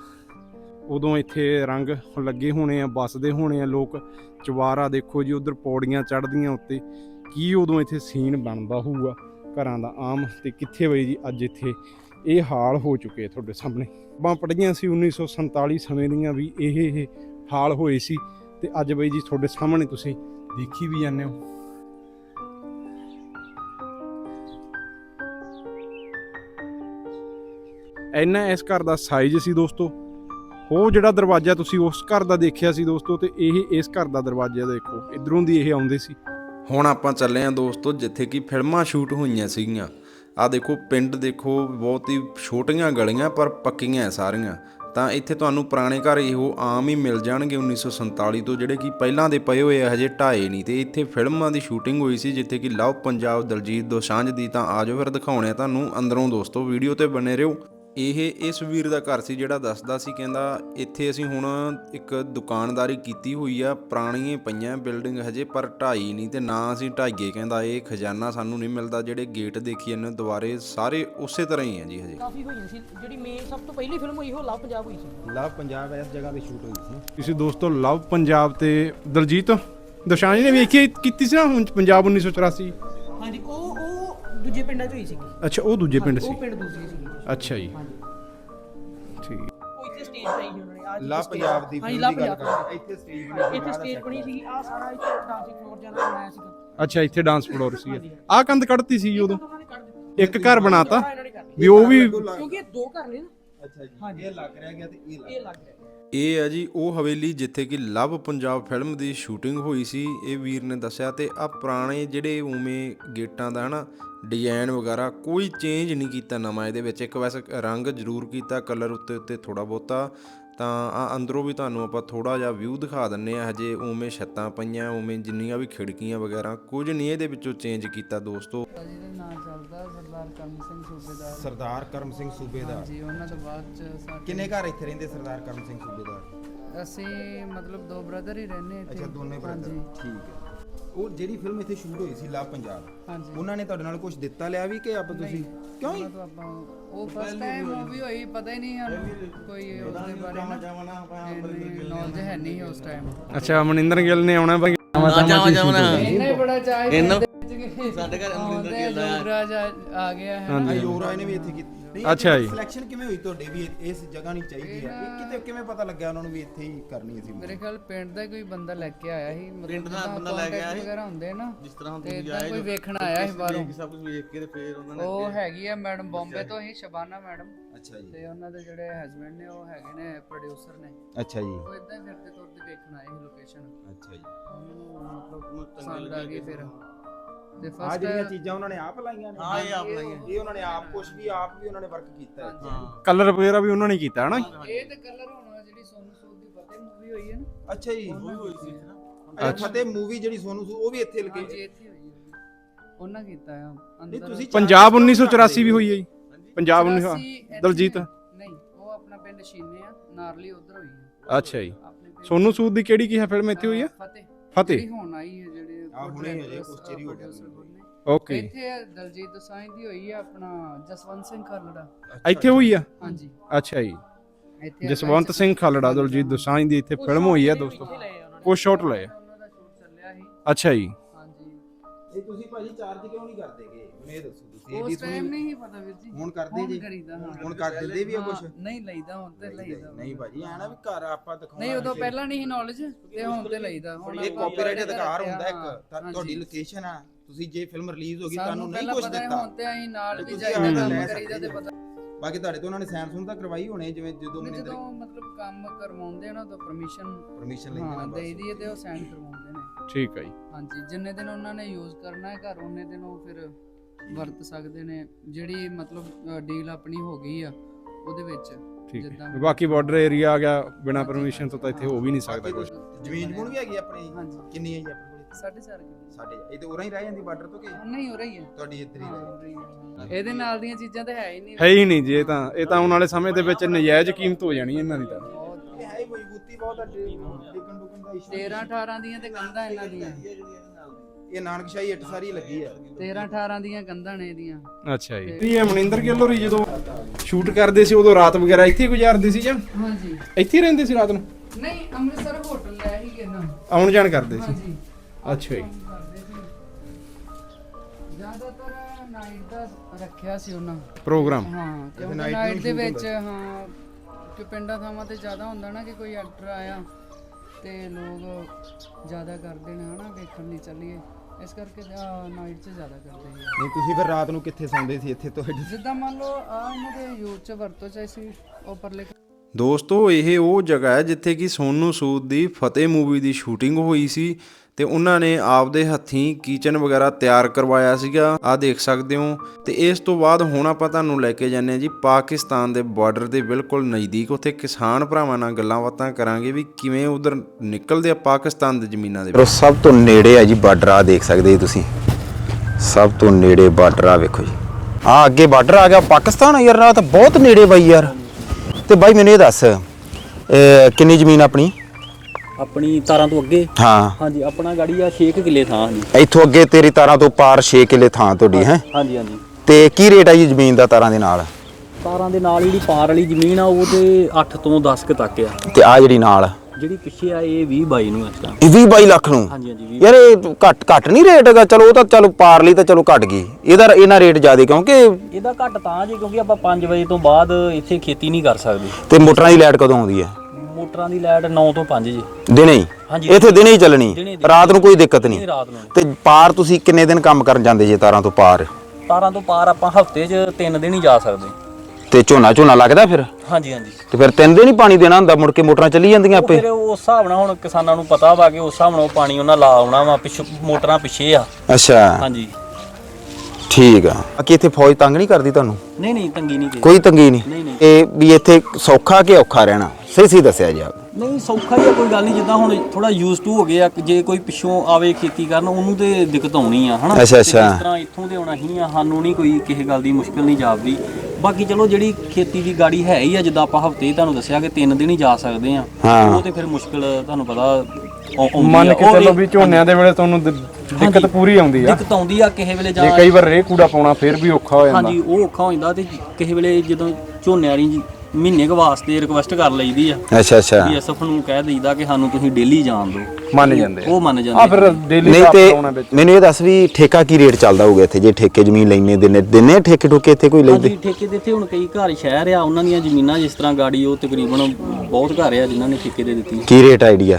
S1: ਉਦੋਂ ਇੱਥੇ ਰੰਗ ਲੱਗੇ ਹੋਣੇ ਆ, ਵੱਸਦੇ ਹੋਣੇ ਆ ਲੋਕ। ਚਵਾਰਾ ਦੇਖੋ ਜੀ, ਉਧਰ ਪੌੜੀਆਂ ਚੜ੍ਹਦੀਆਂ ਉੱਤੇ। ਕੀ ਉਦੋਂ ਇੱਥੇ ਸੀਨ ਬਣਦਾ ਹੋਊਗਾ ਘਰਾਂ ਦਾ ਆਮ ਤੇ ਕਿੱਥੇ ਬਈ ਜੀ ਅੱਜ ਇੱਥੇ ਇਹ ਹਾਲ ਹੋ ਚੁੱਕੇ ਆ ਤੁਹਾਡੇ ਸਾਹਮਣੇ। ਬਾਂ ਪੜੀਆਂ ਸੀ 1947 ਸਮੇਂ ਦੀਆਂ ਵੀ ਇਹ ਇਹ ਹਾਲ ਹੋਏ ਸੀ ਤੇ ਅੱਜ ਬਈ ਜੀ ਤੁਹਾਡੇ ਸਾਹਮਣੇ ਤੁਸੀਂ ਦੇਖੀ ਵੀ ਜਾਂਦੇ ਹੋ। ਇੰਨਾ ਇਸ ਘਰ ਦਾ ਸਾਈਜ਼ ਸੀ ਦੋਸਤੋ। ਉਹ ਜਿਹੜਾ ਦਰਵਾਜ਼ਾ ਤੁਸੀਂ ਉਸ ਘਰ ਦਾ ਦੇਖਿਆ ਸੀ ਦੋਸਤੋ ਤੇ ਇਹ ਇਸ ਘਰ ਦਾ ਦਰਵਾਜ਼ਾ ਦੇਖੋ, ਇਧਰੋਂ ਦੀ ਇਹ ਆਉਂਦੇ ਸੀ।
S5: ਹੁਣ ਆਪਾਂ ਚੱਲੇ ਆਂ ਦੋਸਤੋ, ਜਿੱਥੇ ਕਿ ਫਿਲਮਾਂ ਸ਼ੂਟ ਹੋਈਆਂ ਸੀਗੀਆਂ। ਆ ਦੇਖੋ, ਪਿੰਡ ਦੇਖੋ, ਬਹੁਤ ਹੀ ਛੋਟੀਆਂ ਗਲੀਆਂ, ਪਰ ਪੱਕੀਆਂ ਐ ਸਾਰੀਆਂ। ਤਾਂ ਇੱਥੇ ਤੁਹਾਨੂੰ ਪੁਰਾਣੇ ਘਰ ਇਹੋ ਆਮ ਹੀ ਮਿਲ ਜਾਣਗੇ 1947 ਤੋਂ, ਜਿਹੜੇ ਕਿ ਪਹਿਲਾਂ ਦੇ ਪਏ ਹੋਏ ਆ, ਹਜੇ ਢਾਏ ਨਹੀਂ। ਤੇ ਇੱਥੇ ਫਿਲਮਾਂ ਦੀ ਸ਼ੂਟਿੰਗ ਹੋਈ ਸੀ, ਜਿੱਥੇ ਕਿ ਲਵ ਪੰਜਾਬ ਦਲਜੀਤ ਦੋਸਾਂਝ ਦੀ ਤਾਂ ਆਜੋ ਫਿਰ ਦਿਖਾਉਣੇ ਆ ਤੁਹਾਨੂੰ ਅੰਦਰੋਂ ਦੋਸਤੋ, ਵੀਡੀਓ ਤੇ ਬਨੇ ਰਹੋ। ਇਹ ਇਸ ਵੀਰ ਦਾ ਘਰ ਸੀ ਜਿਹੜਾ ਦੱਸਦਾ ਸੀ ਕਹਿੰਦਾ ਇੱਥੇ ਅਸੀਂ ਹੁਣ ਇੱਕ ਦੁਕਾਨਦਾਰੀ ਕੀਤੀ ਹੋਈ ਆ ਪੁਰਾਣੀਆਂ ਪਈਆਂ ਬਿਲਡਿੰਗ ਹਜੇ ਪਰ ਢਾਈ ਨਹੀਂ ਤੇ ਨਾ ਅਸੀਂ ਢਾਈਏ ਕਹਿੰਦਾ ਇਹ ਖਜ਼ਾਨਾ ਸਾਨੂੰ ਨਹੀਂ ਮਿਲਦਾ ਜਿਹੜੇ ਗੇਟ ਦੇਖੀ ਜਾਂਦੇ ਦੁਬਾਰੇ ਸਾਰੇ ਉਸੇ ਤਰ੍ਹਾਂ ਹੀ ਆ ਜੀ ਹਜੇ।
S4: ਕਾਫੀ ਹੋਈ ਸੀ ਜਿਹੜੀ ਮੇਨ ਸਭ ਤੋਂ ਪਹਿਲੀ ਫਿਲਮ ਹੋਈ ਉਹ ਲਵ ਪੰਜਾਬ ਹੋਈ ਸੀ।
S3: ਲਵ ਪੰਜਾਬ ਇਸ ਜਗ੍ਹਾ ਤੇ ਸ਼ੂਟ ਹੋਈ ਸੀ।
S1: ਤੁਸੀਂ ਦੋਸਤੋ ਲਵ ਪੰਜਾਬ ਤੇ ਦਲਜੀਤ ਦੋਸਾਂਝ ਨੇ ਵੀ ਇੱਥੇ ਕੀਤੀ ਸੀ ਨਾ ਹੁਣ ਪੰਜਾਬ 1984
S4: ਹਾਂਜੀ ਉਹ ਉਹ ਦੂਜੇ ਪਿੰਡਾਂ 'ਚ ਹੋਈ ਸੀ
S1: ਅੱਛਾ ਉਹ ਦੂਜੇ ਪਿੰਡ ਸੀ।
S4: ਉਹ ਪਿੰਡ ਦੂਸਰੀ ਸੀ।
S1: ਅੱਛਾ ਜੀ।
S4: ਹਾਂਜੀ।
S1: ਠੀਕ।
S4: ਉਹ ਇੱਥੇ ਸਟੇਜ ਬਣਾਈ ਸੀ ਉਹਨਾਂ ਨੇ ਆਹ
S3: ਲਵ ਪੰਜਾਬ ਦੀ
S4: ਹਾਂਜੀ
S3: ਦੀ ਗੱਲ
S4: ਪੰਜਾਬ।
S3: ਕਰ ਇੱਥੇ ਸਟੇਜ ਬਣੀ
S4: ਇੱਥੇ ਸਟੇਜ ਬਣੀ ਸੀ ਆ ਸਾਰਾ ਇੱਥੇ ਡਾਂਸਿੰਗ ਫਲੋਰ ਜਿਹਾ ਬਣਾਇਆ ਸੀ
S1: ਅੱਛਾ ਇੱਥੇ ਡਾਂਸ ਫਲੋਰ ਸੀ ਆਹ ਕੰਧ ਕੱਢਤੀ ਸੀ ਉਦੋਂ।
S4: ਉਹਨਾਂ ਨੇ ਕੱਢ ਦਿੱਤੀ।
S1: ਇੱਕ ਘਰ ਬਣਾਤਾ।
S4: ਇਹਨਾਂ ਨੇ ਕਰ ਦਿੱਤੀ।
S1: ਵੀ ਉਹ ਵੀ
S4: ਕਿਉਂਕਿ ਇਹ ਦੋ ਘਰ ਨੇ ਨਾ।
S3: ਅੱਛਾ ਜੀ। ਇਹ ਲੱਗ ਰਿਹਾ ਗਿਆ ਤੇ ਇਹ ਲੱਗ
S4: ਇਹ ਲੱਗ ਰਿਹਾ।
S5: ਇਹ ਹੈ ਜੀ, ਉਹ ਹਵੇਲੀ ਜਿੱਥੇ ਕਿ ਲਵ ਪੰਜਾਬ ਫਿਲਮ ਦੀ ਸ਼ੂਟਿੰਗ ਹੋਈ ਸੀ, ਇਹ ਵੀਰ ਨੇ ਦੱਸਿਆ ਤੇ ਆ ਪੁਰਾਣੇ ਜਿਹੜੇ ਉਵੇਂ ਗੇਟਾਂ ਦਾ ਹਨਾ ਡਿਜ਼ਾਈਨ ਵਗੈਰਾ ਕੋਈ ਚੇਂਜ ਨਹੀਂ ਕੀਤਾ ਨਵਾਂ, ਇਹਦੇ ਵਿੱਚ ਇੱਕ ਵੈਸੇ ਰੰਗ ਜ਼ਰੂਰ ਕੀਤਾ ਕਲਰ ਉੱਤੇ ਉੱਤੇ ਥੋੜਾ ਬਹੁਤਾ ਤਾਂ ਆ ਅੰਦਰੋਂ ਵੀ ਤੁਹਾਨੂੰ ਆਪਾਂ ਥੋੜਾ ਜਿਹਾ ਵਿਊ ਦਿਖਾ ਦਿੰਨੇ ਆ ਹਜੇ ਉਵੇਂ ਛੱਤਾਂ ਪਈਆਂ ਉਵੇਂ ਜਿੰਨੀਆਂ ਵੀ ਖਿੜਕੀਆਂ ਵਗੈਰਾ ਕੁਝ ਨਹੀਂ ਇਹਦੇ ਵਿੱਚੋਂ ਚੇਂਜ ਕੀਤਾ ਦੋਸਤੋ।
S2: ਜਿਹਦੇ ਨਾਂ ਚੱਲਦਾ ਸਰਦਾਰ ਕਰਮ ਸਿੰਘ ਸੂਬੇਦਾਰ।
S3: ਸਰਦਾਰ ਕਰਮ ਸਿੰਘ ਸੂਬੇਦਾਰ।
S2: ਜੀ ਉਹਨਾਂ ਤੋਂ ਬਾਅਦ ਚ ਸਾਡੇ
S3: ਕਿੰਨੇ ਘਰ ਇੱਥੇ ਰਹਿੰਦੇ ਸਰਦਾਰ ਕਰਮ ਸਿੰਘ ਸੂਬੇਦਾਰ?
S2: ਅਸੀਂ ਮਤਲਬ ਦੋ ਬ੍ਰਦਰ ਹੀ ਰਹਿੰਦੇ ਇੱਥੇ।
S3: ਅੱਛਾ ਦੋਨੇ ਬ੍ਰਦਰ
S2: ਹਾਂਜੀ।
S3: ਠੀਕ ਹੈ। ਉਹ ਜਿਹੜੀ ਫਿਲਮ ਇੱਥੇ ਸ਼ੂਟ ਹੋਈ ਸੀ ਲਵ ਪੰਜਾਬ।
S2: ਹਾਂਜੀ।
S3: ਉਹਨਾਂ ਨੇ ਤੁਹਾਡੇ ਨਾਲ ਕੁਝ ਦਿੱਤਾ ਲਿਆ ਵੀ ਕਿ ਆਪ ਤੁਸੀਂ ਕਿਉਂ
S2: ਤੋਂ ਆਪਾਂ ਉਹ ਫਸਟ ਟਾਈਮ ਮੂਵੀ ਹੋਈ ਪਤਾ ਹੀ ਨਹੀਂ ਸਾਨੂੰ ਕੋਈ ਉਹਦੇ ਬਾਰੇ ਨਾ। ਨੌਲੇਜ ਹੈ ਨਹੀਂ ਉਸ ਟਾਈਮ
S1: ਅੱਛਾ ਮਨਿੰਦਰ ਗਿੱਲ ਨੇ ਆਉਣਾ ਬਈ
S2: ਇੰਨਾ ਹੀ ਬੜਾ ਚਾਹ ਇਹਨਾਂ ਸਾਡੇ ਘਰ ਅਮਰਿੰਦਰ ਗਿੱਲ ਯੁਵਰਾਜ ਆ ਆ ਗਿਆ ਹੈ
S3: ਆ ਯੋਗਰਾਜ ਨੇ ਵੀ ਇੱਥੇ ਕੀਤੀ।
S1: ਅੱਛਾ ਜੀ।
S3: ਸਿਲੈਕਸ਼ਨ ਕਿਵੇਂ ਹੋਈ ਤੁਹਾਡੇ ਵੀ ਇਸ ਜਗ੍ਹਾ ਨਹੀਂ ਚਾਹੀਦੀ ਹੈ ਇਹ ਕਿਤੇ ਕਿਵੇਂ ਪਤਾ ਲੱਗਿਆ ਉਹਨਾਂ ਨੂੰ ਵੀ ਇੱਥੇ ਹੀ ਕਰਨੀ ਸੀ
S2: ਮੇਰੇ ਖਿਆਲ ਪਿੰਡ ਦਾ ਕੋਈ ਬੰਦਾ ਲੈ ਕੇ ਆਇਆ ਸੀ ਪਿੰਡ ਦਾ ਬੰਦਾ ਲੈ ਕੇ ਆਇਆ ਵਗੈਰਾ ਹੁੰਦੇ ਨਾ ਜਿਸ ਤਰ੍ਹਾਂ ਤੇ ਏਦਾਂ ਕੋਈ ਵੇਖਣ ਆਇਆ ਸੀ ਬਾਹਰੋਂ।
S6: ਸਭ ਕੁਝ ਵੇਖ ਕੇ ਤੇ ਫਿਰ ਉਹਨਾਂ ਨੇ
S2: ਉਹ ਹੈਗੀ ਆ ਮੈਡਮ ਬੰਬੇ ਤੋਂ ਹੀ ਸ਼ਬਾਨਾ ਮੈਡਮ।
S3: ਅੱਛਾ ਜੀ।
S2: ਤੇ ਉਹਨਾਂ ਦੇ ਜਿਹੜੇ ਹਸਬੰਡ ਨੇ ਉਹ ਹੈਗੇ ਨੇ ਪ੍ਰੋਡਿਊਸਰ ਨੇ।
S3: ਅੱਛਾ ਜੀ।
S2: ਉਹ ਇਦਾਂ ਫਿਰਦੇ ਤੁਰਦੇ ਵੇਖਣ ਆਏ ਸੀ ਲੋਕੇਸ਼ਨ
S3: ਅੱਛਾ ਜੀ।
S2: ਉਹਨੂੰ ਮਤਲਬ ਪਸੰਦ ਆ ਗਈ ਫਿਰ। ਤੇ
S3: ਆ ਜਿਹੜੀਆਂ
S2: ਫਸਟ
S3: ਚੀਜ਼ਾਂ ਉਹਨਾਂ ਨੇ ਆਪ ਲਾਈਆਂ ਨੇ।
S6: ਹਾਂ ਇਹ ਆਪ ਲਾਈਆਂ
S3: ਇਹ ਉਹਨਾਂ ਨੇ ਆਪ ਕੁਝ ਵੀ ਆਪ ਵੀ ਉਹਨਾਂ ਨੇ ਵਰਕ ਕੀਤਾ ਹੈ।
S1: ਕਲਰ ਵਗੈਰਾ ਵੀ ਉਹਨਾਂ ਨੇ ਕੀਤਾ ਹਨਾ?
S2: ਇਹ ਤੇ ਕਲਰ ਹੋਣਾ ਜਿਹੜੀ ਸੋਨੂ ਸੂਦ ਦੀ ਫਤਿਹ ਮੂਵੀ ਹੋਈ ਹੈ ਨਾ।
S3: ਅੱਛਾ ਜੀ।
S6: ਹੋਈ ਸੀ ਨਾ।
S3: ਅੱਛਾ ਫਤਿਹ ਮੂਵੀ ਜਿਹੜੀ ਸੋਨੂ ਸੂਦ ਉਹ ਵੀ ਇੱਥੇ
S2: ਹਾਂਜੀ
S3: ਲੱਗੀ
S2: ਇੱਥੇ ਹੋਈ ਹੈ। ਉਹਨਾਂ ਕੀਤਾ ਆ
S3: ਨਹੀਂ ਤੁਸੀਂ
S1: ਪੰਜਾਬ 1984 ਵੀ ਹੋਈ ਹੈ ਜੀ। ਪੰਜਾਬ 19
S2: ਚੁਰਾਸੀ ਇੱਥੇ
S1: ਦਲਜੀਤ।
S2: ਨਹੀਂ ਉਹ ਆਪਣਾ ਪਿੰਡ ਸ਼ੀਨੇ ਆ ਨਾਰਲੀ ਉਧਰ ਹੋਈ ਹੈ।
S1: ਅੱਛਾ ਜੀ।
S2: ਆਪਣੇ ਪਿੰਡ
S1: ਸੋਨੂ ਸੂਦ ਦੀ ਕਿਹੜੀ ਕੀ ਹੈ? ਫਿਲਮ ਇੱਥੇ ਹੋਈ ਹੈ?
S2: ਫਤਿਹ।
S1: ਫਤਿਹ।
S2: ਜਿਹੜੀ ਹੁਣ ਆਈ ਹੈ
S3: ਹੁਣੇ ਚਿਰ ਹੀ ਗਿਆ।
S1: ਓਕੇ
S2: ਇੱਥੇ ਦਲਜੀਤ ਦੋਸਾਂਝ ਦੀ ਹੋਈ ਹੈ ਆਪਣਾ ਜਸਵੰਤ ਸਿੰਘ ਖਾਲੜਾ।
S1: ਇੱਥੇ ਹੋਈ ਆ?
S2: ਹਾਂਜੀ।
S1: ਅੱਛਾ ਜੀ।
S2: ਇੱਥੇ
S1: ਜਸਵੰਤ ਸਿੰਘ ਖਾਲੜਾ ਦਲਜੀਤ ਦੋਸਾਂਝ ਦੀ ਇੱਥੇ ਫਿਲਮ ਹੋਈ ਆ ਦੋਸਤੋ। ਕੁਝ ਸ਼ਾਟ ਲਏ ਆ। ਅੱਛਾ ਜੀ।
S3: ਇਹ ਤੁਸੀਂ ਭਾਜੀ ਚਾਰਜ ਕਿਉਂ ਨਹੀਂ ਕਰਦੇਗੇ ਮੈਨੂੰ ਇਹ ਦੱਸੋ ਤੁਸੀਂ।
S2: ਉਸ ਟਾਈਮ ਨਹੀਂ ਪਤਾ ਵੀਰ ਜੀ।
S3: ਹੁਣ ਕਰਦੇ ਜੀ
S2: ਕਰੀਦਾ ਹਾਂ
S3: ਹੁਣ। ਕਰ ਦਿੰਦੇ ਵੀ ਆ ਕੁਝ
S2: ਨਹੀਂ ਲਈਦਾ ਹੁਣ ਤੇ ਲਈਦਾ।
S3: ਨਹੀਂ ਭਾਜੀ ਐ ਨਾ ਵੀ ਘਰ ਆਪਾਂ ਦਿਖਾਉਣਾ
S2: ਨਹੀਂ ਉਦੋਂ ਪਹਿਲਾਂ ਨਹੀਂ ਨੌਲੇਜ ਤੇ ਹੁਣ ਤੇ ਲਈਦਾ। ਹੁਣ
S3: ਇਹ ਕਾਪੀਰਾਈਟ ਅਧਿਕਾਰ ਹੁੰਦਾ ਇੱਕ। ਤੁਹਾਡੀ ਲੋਕੇਸ਼ਨ ਆ। ਤੁਸੀਂ ਜੇ ਫਿਲਮ ਰਿਲੀਜ਼ ਹੋ ਗਈ ਤੁਹਾਨੂੰ ਨਹੀਂ
S2: ਪਹਿਲਾਂ
S3: ਕੁਝ ਦਿੱਤਾ।
S2: ਹੁਣ ਤੇ ਅਸੀਂ ਨਾਲ ਵੀ ਜਾਈਦਾ ਕੰਮ ਕਰੀਦਾ ਤੇ ਪਤਾ
S3: ਬਾਕੀ ਤੁਹਾਡੇ ਤੋਂ ਉਹਨਾਂ ਨੇ ਸਾਇੰਸ ਹੁਣ ਤਾਂ ਕਰਵਾਈ ਹੋਣੇ ਜਿਵੇਂ ਜਦੋਂ ਮਨਿੰਦਰ
S2: ਜਦੋਂ ਮਤਲਬ ਕੰਮ ਕਰਵਾਉਂਦੇ ਨਾ ਤਾਂ ਪਰਮਿਸ਼ਨ
S3: ਪਰਮਿਸ਼ਨ ਲੈਂਦੇ
S2: ਹਾਂ
S3: ਨੇ
S2: ਦੇਈਦੀ ਤੇ ਉਹ ਸਾਈਨ ਕਰਵਾਉਂਦੇ
S1: ਠੀਕ ਹੈ ਜੀ।
S2: ਹਾਂਜੀ ਜਿੰਨੇ ਦਿਨ ਉਹਨਾਂ ਨੇ ਯੂਜ਼ ਕਰਨਾ ਹੈ ਘਰ ਉਹਨੇ ਦਿਨ ਉਹ ਫਿਰ ਵਰਤ ਸਕਦੇ ਨੇ। ਜਿਹੜੀ ਮਤਲਬ ਡੀਲ ਆਪਣੀ ਹੋ ਗਈ ਆ ਉਹਦੇ ਵਿੱਚ
S1: ਠੀਕ ਹੈ
S2: ਜਿੱਦਾਂ-
S1: ਬਾਕੀ ਬਾਰਡਰ ਏਰੀਆ ਆ ਗਿਆ ਬਿਨਾ ਪਰਮਿਸ਼ਨ ਤੋਂ ਤਾਂ ਇੱਥੇ ਹੋ ਵੀ ਨਹੀਂ ਸਕਦਾ ਕੁਝ
S3: ਜ਼ਮੀਨ ਜਮੂਨ ਵੀ ਹੈਗੀ ਆਪਣੀ?
S2: ਹਾਂਜੀ।
S3: ਕਿੰਨੀ ਹੈ ਜੀ ਆਪਣੇ ਕੋਲ?
S2: ਸਾਢੇ ਚਾਰ ਕਿੱਲੇ।
S3: ਸਾਡੇ ਇਹ ਤੇ ਉਰਾਂ ਹੀ ਰਹਿ ਜਾਂਦੀ ਬਾਰਡਰ ਤੋਂ ਕਿ?
S2: ਨਹੀਂ ਹੋ ਰਹੀ ਹੈ
S3: ਤੁਹਾਡੀ ਇੱਧਰ ਹੀ
S2: ਹਾਂ,
S3: ਰਹਿ
S2: ਹੋ ਹੈ। ਇਹਦੇ ਨਾਲ ਦੀਆਂ ਚੀਜ਼ਾਂ ਤਾਂ ਹੈ ਹੀ ਨਹੀਂ।
S1: ਹੈ ਹੀ ਨਹੀਂ ਜੀ ਇਹ ਤਾਂ ਇਹ ਤਾਂ ਆਉਣ ਵਾਲੇ ਸਮੇਂ ਦੇ ਵਿੱਚ ਨਜਾਇਜ਼ ਕੀਮਤ ਹੋ ਜਾਣੀ ਇਹਨਾਂ ਦੀ ਤਾਂ।
S2: ਬਹੁਤ
S3: ਇਹ ਹੈ ਹੀ ਮਜ਼ਬੂਤੀ ਬਹੁਤ ਹੈ
S2: 13 18 ਦੀਆਂ ਤੇ ਕੰਧਾਂ ਇਹਨਾਂ ਦੀਆਂ।
S7: ਇਹ ਨਾਨਕਸ਼ਾਹੀ ਇੱਟ ਸਾਰੀ ਲੱਗੀ ਆ।
S2: 13 18 ਦੀਆਂ ਕੰਧਾਂ ਨੇ ਇਹਦੀਆਂ।
S1: ਅੱਛਾ ਜੀ। ਇਹ ਮਨਿੰਦਰ ਗਿੱਲ ਹੋਰੀ ਜਦੋਂ ਸ਼ੂਟ ਕਰਦੇ ਸੀ ਉਦੋਂ ਰਾਤ ਵਗੈਰਾ ਇੱਥੇ ਹੀ ਗੁਜ਼ਾਰਦੇ ਸੀ ਜਾਂ?
S2: ਹਾਂਜੀ।
S1: ਇੱਥੇ ਹੀ ਰਹਿੰਦੇ ਸੀ ਰਾਤ ਨੂੰ?
S2: ਨਹੀਂ ਅੰਮ੍ਰਿਤਸਰ ਹੋਟਲ ਲੈ ਹੀ ਕਿੰਨਾ
S1: ਆਉਣ ਜਾਣ ਕਰਦੇ ਸੀ?
S2: ਹਾਂਜੀ।
S1: ਅੱਛਾ ਜੀ।
S2: ਕਰਦੇ ਸੀ। ਜ਼ਿਆਦਾਤਰ ਨਾਈਟ ਦਾ ਰੱਖਿਆ ਸੀ ਉਹਨਾਂ
S1: ਪ੍ਰੋਗਰਾਮ?
S2: ਹਾਂ ਕਿਉਂਕਿ ਨਾਈਟ ਦੇ ਵਿੱਚ ਹਾਂ ਕਿ ਪਿੰਡਾਂ ਥਾਵਾਂ ਤੇ ਜ਼ਿਆਦਾ ਹੁੰਦਾ ਨਾ ਕਿ ਕੋਈ ਐਕਟਰ ਆਇਆ। ਤੇ ਲੋਕ ਜ਼ਿਆਦਾ ਕਰਦੇ ਨੇ ਹਨਾ ਵੇਖਣ ਲਈ ਚੱਲੀਏ। ਇਸ ਕਰਕੇ ਨਾਈਟ 'ਚ ਜ਼ਿਆਦਾ ਕਰਦੇ ਸੀ
S7: ਨਹੀਂ ਤੁਸੀਂ ਫਿਰ ਰਾਤ ਨੂੰ ਕਿੱਥੇ ਸੌਂਦੇ ਸੀ? ਇੱਥੇ ਤੁਹਾਡੇ
S2: ਜਿੱਦਾਂ ਮੰਨ ਲਓ ਆ ਇਹਨਾਂ ਦੇ ਯੂਥ 'ਚ ਵਰਤੋਂ 'ਚ ਸੀ ਉਹ ਪਰਲੇ
S5: ਦੋਸਤੋ, ਇਹ ਉਹ ਜਗ੍ਹਾ ਹੈ ਜਿੱਥੇ ਕਿ ਸੋਨੂ ਸੂਦ ਦੀ ਫਤਿਹ ਮੂਵੀ ਦੀ ਸ਼ੂਟਿੰਗ ਹੋਈ ਸੀ ਤੇ ਉਹਨਾਂ ਨੇ ਆਪਦੇ ਹੱਥੀਂ ਕਿਚਨ ਵਗੈਰਾ ਤਿਆਰ ਕਰਵਾਇਆ ਸੀਗਾ। ਆ ਦੇਖ ਸਕਦੇ ਹੋ। ਤੇ ਇਸ ਤੋਂ ਬਾਅਦ ਹੁਣ ਆਪਾਂ ਤੁਹਾਨੂੰ ਲੈ ਕੇ ਜਾਂਦੇ ਹਾਂ ਜੀ, ਪਾਕਿਸਤਾਨ ਦੇ ਬਾਰਡਰ ਦੇ ਬਿਲਕੁਲ ਨਜ਼ਦੀਕ ਉੱਥੇ ਕਿਸਾਨ ਭਰਾਵਾਂ ਨਾਲ ਗੱਲਾਂ ਬਾਤਾਂ ਕਰਾਂਗੇ ਵੀ ਕਿਵੇਂ ਉਧਰ ਨਿਕਲਦੇ ਆ ਪਾਕਿਸਤਾਨ ਦੇ ਜ਼ਮੀਨਾਂ ਦੇ
S7: ਪਰ ਸਭ ਤੋਂ ਨੇੜੇ ਆ ਜੀ ਬਾਰਡਰ ਆ ਦੇਖ ਸਕਦੇ ਜੀ ਤੁਸੀਂ। ਸਭ ਤੋਂ ਨੇੜੇ ਬਾਰਡਰ ਆ ਵੇਖੋ ਜੀ। ਆ ਅੱਗੇ ਬਾਰਡਰ ਆ ਗਿਆ ਪਾਕਿਸਤਾਨ। ਯਾਰ ਆ ਤਾਂ ਬਹੁਤ ਨੇੜੇ ਬਾਈ ਯਾਰ। ਤੇ ਬਾਈ ਮੈਨੂੰ ਇਹ ਦੱਸ ਇਹ ਕਿੰਨੀ ਜ਼ਮੀਨ ਆਪਣੀ?
S8: ਆਪਣੀ ਤਾਰਾਂ ਤੋਂ ਅੱਗੇ?
S7: ਹਾਂ।
S8: ਹਾਂਜੀ ਆਪਣਾ ਗਾੜੀ ਆ 6 ਕਿੱਲੇ ਥਾਂ ਹਾਂਜੀ।
S7: ਇੱਥੋਂ ਅੱਗੇ ਤੇਰੀ ਤਾਰਾਂ ਤੋਂ ਪਾਰ 6 ਕਿੱਲੇ ਥਾਂ ਤੁਹਾਡੀ ਹੈ?
S8: ਹਾਂਜੀ ਹਾਂਜੀ
S7: ਤੇ ਕੀ ਰੇਟ ਆ ਜੀ ਜ਼ਮੀਨ ਦਾ ਤਾਰਾਂ ਦੇ ਨਾਲ?
S8: ਤਾਰਾਂ ਦੇ ਨਾਲ ਜਿਹੜੀ ਪਾਰ ਵਾਲੀ ਜ਼ਮੀਨ ਆ ਉਹ ਤੇ 8 ਤੋਂ 10 ਕੁ ਤੱਕ ਆ।
S7: ਤੇ ਆ ਜਿਹੜੀ ਨਾਲ?
S8: ਜਿਹੜੀ ਪਿੱਛੇ ਆ ਇਹ 20 22 ਨੂੰ ਇਸ ਟਾਈਮ
S7: ਇਹ 20 22 ਲੱਖ ਨੂੰ?
S8: ਹਾਂਜੀ ਹਾਂਜੀ 20
S7: ਯਾਰ ਇਹ ਘੱਟ ਘੱਟ ਨਹੀਂ ਰੇਟ ਹੈਗਾ। ਚਲੋ ਉਹ ਤਾਂ ਚਲੋ ਪਾਰ ਲਈ ਤਾਂ ਚਲੋ ਘੱਟ ਗਈ। ਇਹਦਾ ਇਹਨਾਂ ਰੇਟ ਜ਼ਿਆਦਾ ਕਿਉਂਕਿ
S8: ਇਹਦਾ ਘੱਟ ਤਾਂ ਜੀ ਕਿਉਂਕਿ ਆਪਾਂ 5 ਵਜੇ ਤੋਂ ਬਾਅਦ ਇੱਥੇ ਖੇਤੀ ਨਹੀਂ ਕਰ ਸਕਦੇ।
S7: ਤੇ ਮੋਟਰਾਂ ਦੀ ਲਾਈਟ ਕਦੋਂ ਆਉਂਦੀ ਹੈ?
S8: ਮੋਟਰਾਂ ਦੀ ਲਾਈਟ 9 ਤੋਂ 5 ਜੀ।
S7: ਦਿਨੇ ਹੀ?
S8: ਹਾਂਜੀ।
S7: ਇੱਥੇ ਦਿਨੇ ਹੀ ਚੱਲਣੀ। ਰਾਤ ਨੂੰ ਕੋਈ ਦਿੱਕਤ ਨਹੀਂ।
S8: ਰਾਤ ਨੂੰ।
S7: ਤੇ ਪਾਰ ਤੁਸੀਂ ਕਿੰਨੇ ਦਿਨ ਕੰਮ ਕਰਨ ਜਾਂਦੇ ਜੇ ਤਾਰਾਂ ਤੋਂ ਪਾਰ?
S8: ਤਾਰਾਂ ਤੋਂ ਪਾਰ ਆਪਾਂ ਹਫ਼ਤੇ 'ਚ 3 ਦਿਨ ਹੀ ਜਾ ਸਕਦੇ।
S7: ਤੇ ਝੋਨਾ ਝੋਨਾ ਲੱਗਦਾ ਫਿਰ?
S8: ਹਾਂਜੀ ਹਾਂਜੀ।
S7: ਤੇ ਫਿਰ ਤਿੰਨ ਦਿਨ ਹੀ ਪਾਣੀ ਦੇਣਾ ਹੁੰਦਾ ਮੁੜ ਕੇ ਮੋਟਰਾਂ ਚੱਲੀ ਜਾਂਦੀਆਂ ਆਪੇ?
S8: ਫਿਰ ਉਸ ਹਿਸਾਬ ਨਾਲ ਹੁਣ ਕਿਸਾਨਾਂ ਨੂੰ ਪਤਾ ਵਾ ਕਿ ਉਸ ਹਿਸਾਬ ਨਾਲ ਉਹ ਪਾਣੀ ਉਹਨਾਂ ਲਾ ਆਉਣਾ ਵਾ ਪਿੱਛੋਂ ਮੋਟਰਾਂ ਪਿੱਛੇ ਆ।
S7: ਅੱਛਾ।
S8: ਹਾਂਜੀ।
S7: ਠੀਕ ਆ। ਬਾਕੀ ਇੱਥੇ ਫੌਜ ਤੰਗ ਨਹੀਂ ਕਰਦੀ ਤੁਹਾਨੂੰ?
S8: ਨਹੀਂ ਨਹੀਂ ਤੰਗੀ ਨਹੀਂ ਕੋਈ
S7: ਤੰਗੀ
S8: ਨਹੀਂ,
S7: ਨਹੀਂ ਵੀ ਇੱਥੇ ਸੌਖਾ ਕਿ ਔਖਾ ਰਹਿਣਾ? ਸਹੀ ਸਹੀ ਦੱਸਿਆ ਜੀ ਆਪ
S8: ਨਹੀਂ ਸੌਖਾ ਹੀ ਆ ਕੋਈ ਗੱਲ ਨਹੀਂ ਜਿੱਦਾਂ ਹੁਣ ਥੋੜਾ ਯੂਜ਼ ਟੂ ਹੋ ਗਏ ਆ ਕਿ ਜੇ ਕੋਈ ਪਿੱਛੋਂ ਆਵੇ ਖੇਤੀ ਕਰਨ ਉਹਨੂੰ ਤੇ ਦਿੱਕਤ ਆਉਣੀ ਆ ਹਨਾ
S7: ਅੱਛਾ,
S8: ਤੇ
S7: ਅੱਛਾ।
S8: ਜਿਸ ਤਰ੍ਹਾਂ ਇੱਥੋਂ ਦੇ ਆਉਣਾ ਹੀ ਆ ਸਾਨੂੰ ਨਹੀਂ ਕੋਈ ਕਿਸੇ ਗੱਲ ਦੀ ਮੁਸ਼ਕਲ ਨਹੀਂ ਜਾਪਦੀ ਬਾਕੀ ਚਲੋ ਜਿਹੜੀ ਖੇਤੀ ਦੀ ਗਾੜੀ ਹੈ ਹੀ ਆ ਜਿੱਦਾਂ ਆਪਾਂ ਹਫ਼ਤੇ ਤੁਹਾਨੂੰ ਦੱਸਿਆ ਕਿ ਤਿੰਨ ਦਿਨ ਹੀ ਜਾ ਸਕਦੇ ਆ
S7: ਹਾਂ।
S8: ਉਹ ਤੇ ਫਿਰ ਮੁਸ਼ਕਲ ਤੁਹਾਨੂੰ ਪਤਾ ਆਉ- ਆਉਂਦੀ
S1: ਮੰਨ
S8: ਆ।
S1: ਕੇ
S8: ਉਹ
S1: ਚੱਲੋ
S8: ਇਹ-
S1: ਵੀ ਝੋਨਿਆਂ ਦੇ ਵੇਲੇ ਤੁਹਾਨੂੰ ਦਿ- ਦਿੱਕਤ। ਪੂਰੀ ਆਉਂਦੀ ਆ
S8: ਦਿੱਕਤ ਆਉਂਦੀ ਆ ਕਿਸੇ ਵੇਲੇ
S1: ਜੇ
S8: ਜਾਂ
S1: ਕਈ ਵਾਰ ਰੇ ਕੂੜਾ ਪਾਉਣਾ ਫਿਰ ਵੀ ਔਖਾ ਹੋ ਜਾਂਦਾ
S8: ਹਾਂਜੀ ਉਹ ਔਖਾ ਹੋ ਜਾਂਦਾ ਤੇ ਕਿਸੇ ਵੇਲੇ ਜਦੋਂ ਝੋਨੇ ਵਾਲੀ ਜੀ ਮਹੀਨੇ ਕੁ ਵਾਸਤੇ ਰਿਕਵੈਸਟ ਕਰ ਲਈਦੀ ਆ।
S7: ਅੱਛਾ ਅੱਛਾ।
S8: ਵੀ ਐਸਐਫ ਨੂੰ ਕਹਿ ਦਈਦਾ ਕਿ ਸਾਨੂੰ ਤੁਸੀਂ ਡੇਲੀ ਜਾਣ ਦਿਓ।
S1: ਮੰਨ ਜਾਂਦੇ ਆ।
S8: ਉਹ ਮੰਨ ਜਾਂਦੇ
S1: ਆ। ਫਿਰ ਡੇਲੀ
S7: ਨਹੀਂ
S1: ਦਾ
S7: ਤੇ ਮੈਨੂੰ ਇਹ ਦੱਸ ਵੀ ਠੇਕਾ ਕੀ ਰੇਟ ਚੱਲਦਾ ਹੋਊਗਾ ਇੱਥੇ? ਜੇ ਠੇਕੇ ਜ਼ਮੀਨ ਲੈਣੇ ਦਿਨੇ ਦਿਨੇ ਠੇਕੇ ਠੁਕੇ ਇੱਥੇ ਕੋਈ ਲੈਂਦੇ?
S8: ਹਾਂਜੀ ਠੇਕੇ ਦੇ ਇੱਥੇ ਹੁਣ ਕਈ ਘਰ ਸ਼ਹਿਰ ਆ ਉਹਨਾਂ ਦੀਆਂ ਜ਼ਮੀਨਾਂ ਜਿਸ ਤਰ੍ਹਾਂ ਗਾੜੀ ਉਹ ਤਕਰੀਬਨ ਬਹੁਤ ਘਰ ਆ ਜਿਨ੍ਹਾਂ ਨੇ ਠੇਕੇ ਦੇ ਦਿੱਤੀ।
S7: ਕੀ ਰੇਟ ਆਈਡੀਆ